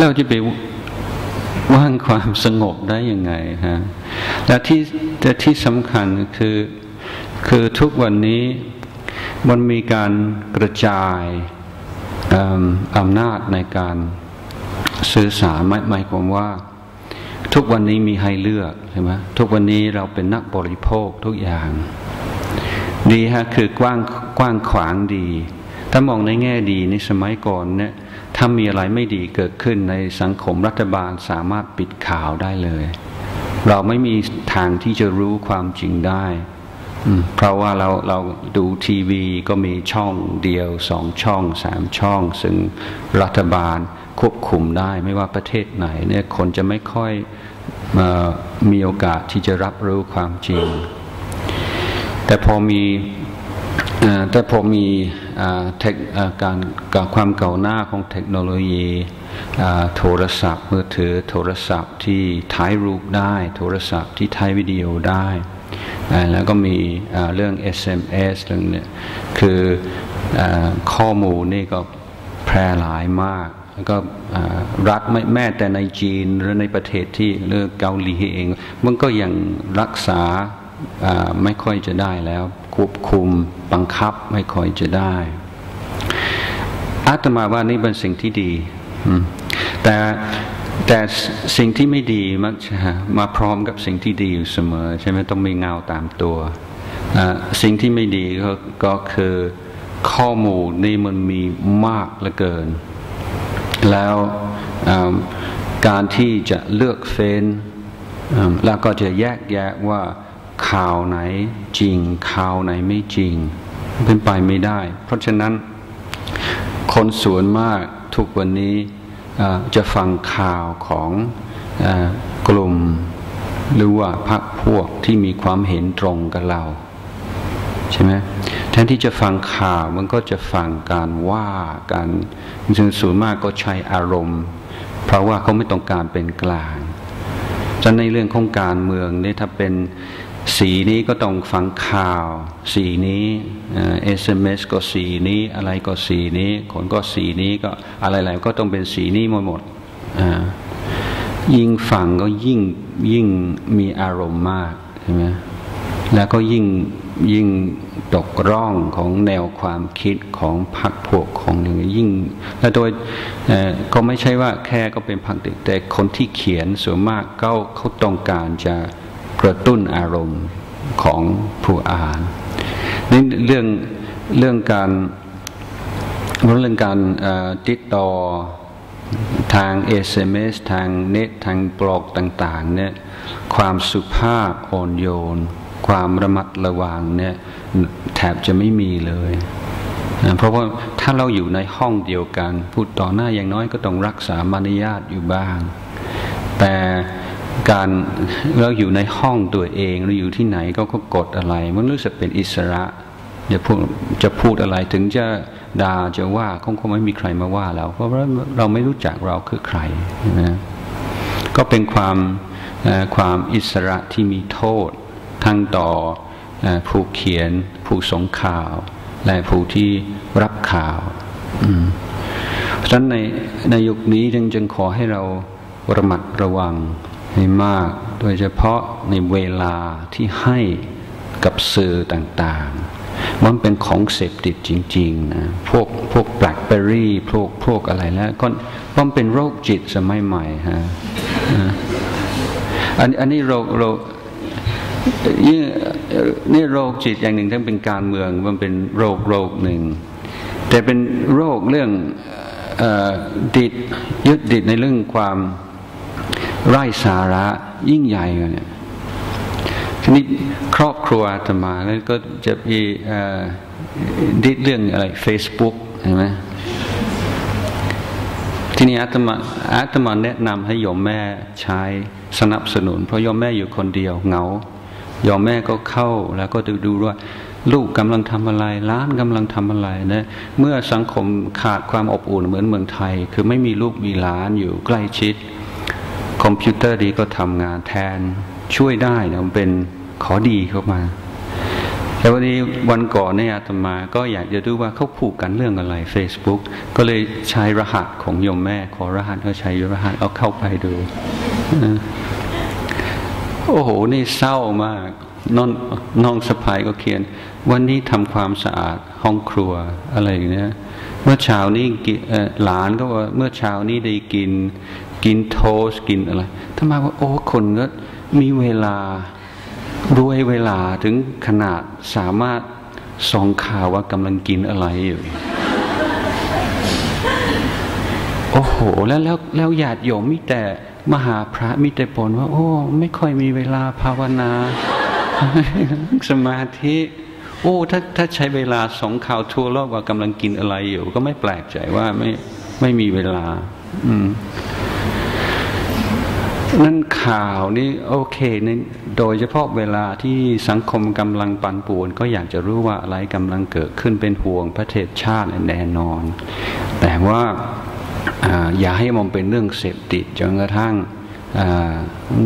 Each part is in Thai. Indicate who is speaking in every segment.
Speaker 1: เราจะไปว่างความสงบได้ยังไงฮะและที่แต่ที่สำคัญคือคือทุกวันนี้มันมีการกระจายอำนาจในการสื่อสารหมายหมายความว่า ทุกวันนี้มีให้เลือกใช่ไหมทุกวันนี้เราเป็นนักบริโภคทุกอย่าง ดีฮะคือกว้างกว้างขวางดี ถ้ามองในแง่ดีในสมัยก่อนเนี่ย ถ้ามีอะไรไม่ดีเกิดขึ้นในสังคมรัฐบาลสามารถปิดข่าวได้เลย เราไม่มีทางที่จะรู้ความจริงได้เพราะว่าเราเราดูทีวีก็มีช่องเดียวสองช่องสามช่อง ซึ่งรัฐบาลควบคุมได้ไม่ว่าประเทศไหนเนี่ยคนจะไม่ค่อยมีโอกาสที่จะรับรู้ความจริง แต่พอมี แต่พอมีการกับความเก่าหน้าของเทคโนโลยีโทรศัพท์มือถือโทรศัพท์ที่ถ่ายรูปได้ โทรศัพท์ที่ถ่ายวิดีโอได้ แล้วก็มีเรื่อง SMS เรื่องนี้คืออข้อมูลนี่ก็แพร่หลายมากแล้วก็รัฐไม่แม้แต่ในจีนหรือในประเทศที่เรื่องเกาหลีเอง มันก็ยังรักษาไม่ค่อยจะได้แล้ว ควบคุม บังคับไม่ค่อยจะได้อาตมาว่านี่เป็นสิ่งที่ดีแต่แต่สิ่งที่ไม่ดีมักจะมาพร้อมกับสิ่งที่ดีอยู่เสมอ ใช่ไหมต้องมีเงาตามตัวสิ่งที่ไม่ดีก็ก็คือข้อมูลนี่มันมีมากเหลือเกิน แล้วการที่จะเลือกเฟ้นแล้วก็จะแยกแยะว่า ข่าวไหนจริง ข่าวไหนไม่จริง เป็นไปไม่ได้ เพราะฉะนั้น คนส่วนมากทุกวันนี้จะฟังข่าวของกลุ่ม หรือว่าพรรคพวกที่มีความเห็นตรงกับเรา ใช่ไหมแทนที่จะฟังข่าวมันก็จะฟังการว่าการซึ่งส่วนมากก็ใช้อารมณ์ เพราะว่าเขาไม่ต้องการเป็นกลางจะในเรื่องของการเมืองนี่ถ้าเป็น สีนี้ก็ต้องฟังข่าว สีนี้เอสเอ็มเอสก็สีนี้อะไรก็สีนี้คนก็สีนี้ก็อะไรๆก็ต้องเป็นสีนี้หมดหมดยิ่งฟังก็ยิ่งยิ่งมีอารมณ์มากใช่ไหมแล้วก็ยิ่งยิ่งตกร่องของแนวความคิดของพรรคพวกของหนึ่งยิ่ง และโดยก็ไม่ใช่ว่าแค่ก็เป็นพรรคเด็กแต่คนที่เขียนส่วนมากก็เขาต้องการจะ กระตุ้นอารมณ์ของผู้อ่านนี่เรื่องเรื่องการเรื่องการติดต่อทาง SMS ทางเน็ตทางบล็อกต่างๆเนี่ยความสุภาพอ่อนโยน ความระมัดระวังเนี่ยแทบจะไม่มีเลยนะเพราะว่าถ้าเราอยู่ในห้องเดียวกัน พูดต่อหน้าอย่างน้อยก็ต้องรักษามารยาทอยู่บ้าง แต่ การเราอยู่ในห้องตัวเองเราอยู่ที่ไหนก็ก็กดอะไร มันรู้สึกเป็นอิสระจะพูดจะพูดอะไรถึงจะด่าจะว่าคงคงไม่มีใครมาว่าเราเพราะว่าเราไม่รู้จักเราคือใครนะก็เป็นความความอิสระที่มีโทษทั้งต่อผู้เขียน ผู้ส่งข่าว และผู้ที่รับข่าวฉะนั้นในในยุคนี้จึงจึงขอให้เราระมัดระวัง ให้มาก โดยเฉพาะในเวลาที่ให้กับสื่อต่างๆ มันเป็นของเสพติดจริงๆนะ พวกพวกแบล็คเบอรี่พวกพวกอะไรแล้วก็มันเป็นโรคจิตสมัยใหม่ฮะอันอันนี้โรคโรคนี่โรคจิตอย่างหนึ่งทั้งเป็นการเมืองมันเป็นโรคโรคหนึ่ง แต่เป็นโรคเรื่องดิดยึดดิดในเรื่องความ ไร้สาระยิ่งใหญ่เนี่ยทีนี้ครอบครัวอาตมาแล้วก็จะมีดิเรื่องอะไร Facebook เห็นไหมทีนี้อาตมาอาตมาแนะนำให้โยมแม่ใช้สนับสนุน เพราะโยมแม่อยู่คนเดียวเหงาโยมแม่ก็เข้าแล้วก็ดูดูว่าลูกกำลังทำอะไรร้านกำลังทำอะไรนะเมื่อสังคมขาดความอบอุ่นเหมือนเมืองไทย คือไม่มีลูกมีร้านอยู่ใกล้ชิด คอมพิวเตอร์ดีก็ทำงานแทนช่วยได้นะมันเป็นขอดีเข้ามา แต่วันนี้วันก่อนเนี่ยอาตมาก็อยากจะดูว่าเขาผูกกันเรื่องอะไร Facebook ก็เลยใช้รหัสของโยมแม่ ขอรหัสก็ใช้รหัสเอาเข้าไปดูโอ้โห นี่เศร้ามากน้องน้องสะพายก็เขียน วันนี้ทำความสะอาดห้องครัวอะไรอย่างเงี้ยเมื่อเช้านี้หลานก็ว่าเมื่อเช้านี้ได้กิน กินโทสกินอะไรทำไมว่าโอ้คนก็มีเวลารวยเวลาถึงขนาดสามารถส่องข่าวว่ากำลังกินอะไรอยู่โอ้โห แล้วแล้วแล้วญาติโยมมีแต่มหาพระมีแต่ปนว่า โอ้ ไม่ค่อยมีเวลาภาวนา สมาธิ โอ้ถ้าถ้าใช้เวลาสองข่าวทั่วโลกว่ากำลังกินอะไรอยู่ ก็ไม่แปลกใจว่าไม่ไม่มีเวลา อืม นั่นข่าวนี่โอเคในโดยเฉพาะเวลาที่สังคมกำลังปั่นป่วน ก็อยากจะรู้ว่าอะไรกำลังเกิดขึ้นเป็นห่วงประเทศชาติแน่นอน แต่ว่าอย่าให้มันเป็นเรื่องเสพติดจนกระทั่ง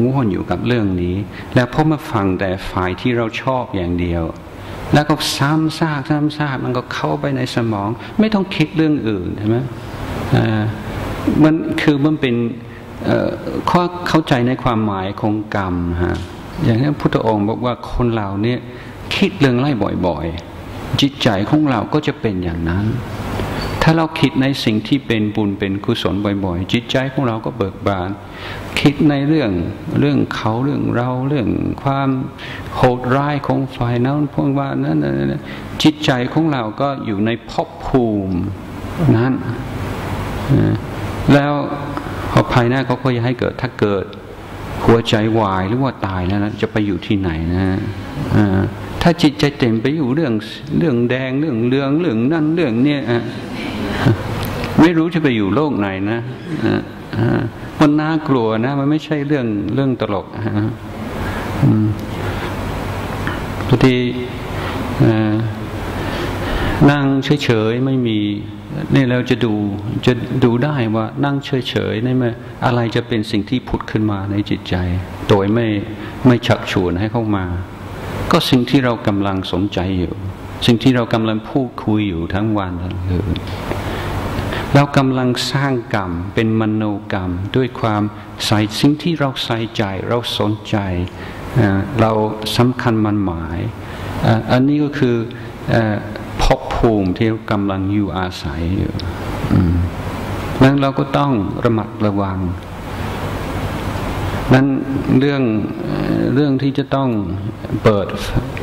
Speaker 1: ง่วนอยู่กับเรื่องนี้ แล้วพอมาฟังแต่ฝ่ายที่เราชอบอย่างเดียว แล้วก็ซ้ำซากซ้ำซากมันก็เข้าไปในสมอง ไม่ต้องคิดเรื่องอื่นใช่ไหมมันคือมันเป็น ข้อเข้าใจในความหมายของกรรมฮะอย่างนี้พุทธองค์บอกว่าคนเราเนี่ยคิดเรื่องไล่บ่อยๆ จิตใจของเราก็จะเป็นอย่างนั้น ถ้าเราคิดในสิ่งที่เป็นบุญเป็นกุศลบ่อย ๆ จิตใจของเราก็เบิกบาน คิดในเรื่องเรื่องเขาเรื่องเราเรื่องความโหดร้ายของฝ่ายนั้นพวกว่านั้นจิตใจของเราก็อยู่ในภพภูมินั้นแล้ว พอภายหน้าเขาก็จะให้เกิดถ้าเกิดหัวใจวายหรือว่าตายแล้วนะจะไปอยู่ที่ไหนนะถ้าจิตใจเต็มไปอยู่เรื่องเรื่องแดงเรื่องเรืองเรื่องนั่นเรื่องเนี่ยไม่รู้จะไปอยู่โลกไหนนะมันน่ากลัวนะ มันไม่ใช่เรื่องเรื่องตลกบางที นั่งเฉยๆไม่มีนี่เราจะดูจะดูได้ว่านั่งเฉยๆนี่ไหมอะไรจะเป็นสิ่งที่ผุดขึ้นมาในจิตใจ โดยไม่ไม่ชักชวนให้เข้ามา ก็สิ่งที่เรากำลังสนใจอยู่ สิ่งที่เรากำลังพูดคุยอยู่ทั้งวันทั้งคืนเรากำลังสร้างกรรมเป็นมโนกรรม ด้วยความใส่สิ่งที่เราใส่ใจ เราสนใจ เราสำคัญมันหมาย อันนี้ก็คือภพ ภูมิที่กำลังอยู่อาศัยอยู่นั้นเราก็ต้องระมัดระวัง นั้นเรื่องเรื่องที่จะต้องเปิด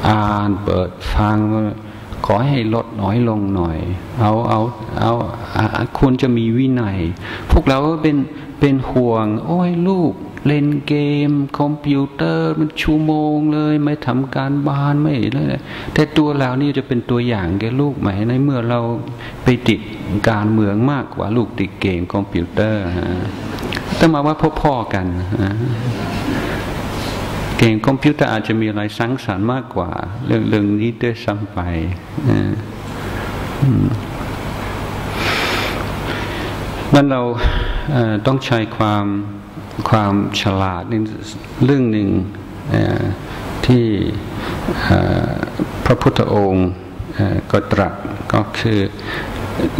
Speaker 1: อ่านเปิดฟังขอให้ลดน้อยลงหน่อย เอาเอาเอาควรจะมีวินัย พวกเราก็เป็นเป็นห่วง โอ้ยลูก เล่นเกม คอมพิวเตอร์มันชั่วโมงเลย ไม่ทำการบ้านไม่เลยแต่ตัวเรานี่จะเป็นตัวอย่างแกลูกไหมในเมื่อเราไปติดการเมืองมากกว่าลูกติดเกมคอมพิวเตอร์ฮะแต่มาว่าพ่อๆกันเกมคอมพิวเตอร์อาจจะมีอะไรสังสรรค์มากกว่า เรื่องเรื่องนี้ด้วยซ้ำไปมันเราต้องใช้ความ ความฉลาดนี่เรื่องหนึ่งที่พระพุทธองค์ก็ตรัสก็คือ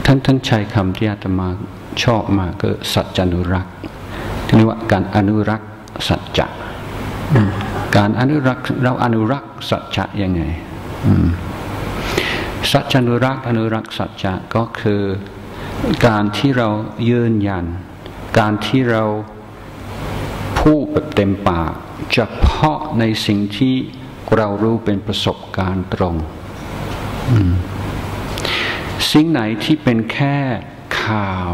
Speaker 1: ท่านท่านใช้คำที่อาตมาชอบมากก็สัจจานุรักษ์ที่เรียกว่าการอนุรักษ์สัจจะการอนุรักษ์เราอนุรักษ์สัจจะยังไงสัจจานุรักษ์อนุรักษ์สัจจะก็คือการที่เรายืนยัน การที่เรา พูดแบบเต็มปากเฉพาะในสิ่งที่เรารู้เป็นประสบการณ์ตรง สิ่งไหนที่เป็นแค่ข่าว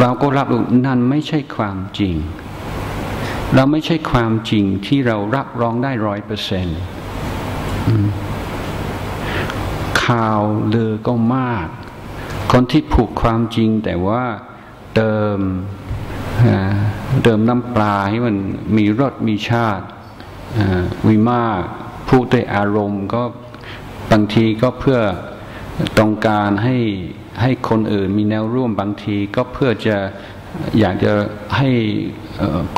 Speaker 1: เราก็รับรู้นั่นไม่ใช่ความจริง เราไม่ใช่ความจริงที่เรารับรองได้ร้อยเปอร์เซ็นต์ข่าวเลือก็มาก คนที่ผูกความจริงแต่ว่าเติม เติมน้ำปลาให้มันมีรสมีชาติวิมากพูดด้วยอารมณ์ก็บางทีก็เพื่อต้องการให้ให้คนอื่นมีแนวร่วมบางทีก็เพื่อจะอยากจะให้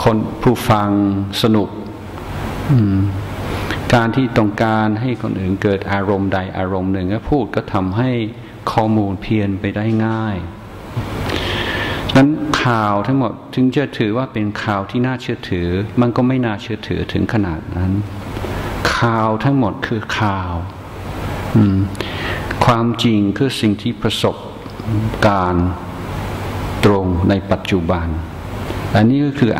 Speaker 1: คนผู้ฟังสนุก การที่ต้องการให้คนอื่นเกิดอารมณ์ใดอารมณ์หนึ่งก็พูดก็ทำให้ข้อมูลเพียนไปได้ง่าย นั้นข่าวทั้งหมดถึงจะถือว่าเป็นข่าวที่น่าเชื่อถือ มันก็ไม่น่าเชื่อถือถึงขนาดนั้น ข่าวทั้งหมดคือข่าวความจริงคือสิ่งที่ประสบการตรงในปัจจุบัน อันนี้ก็คือ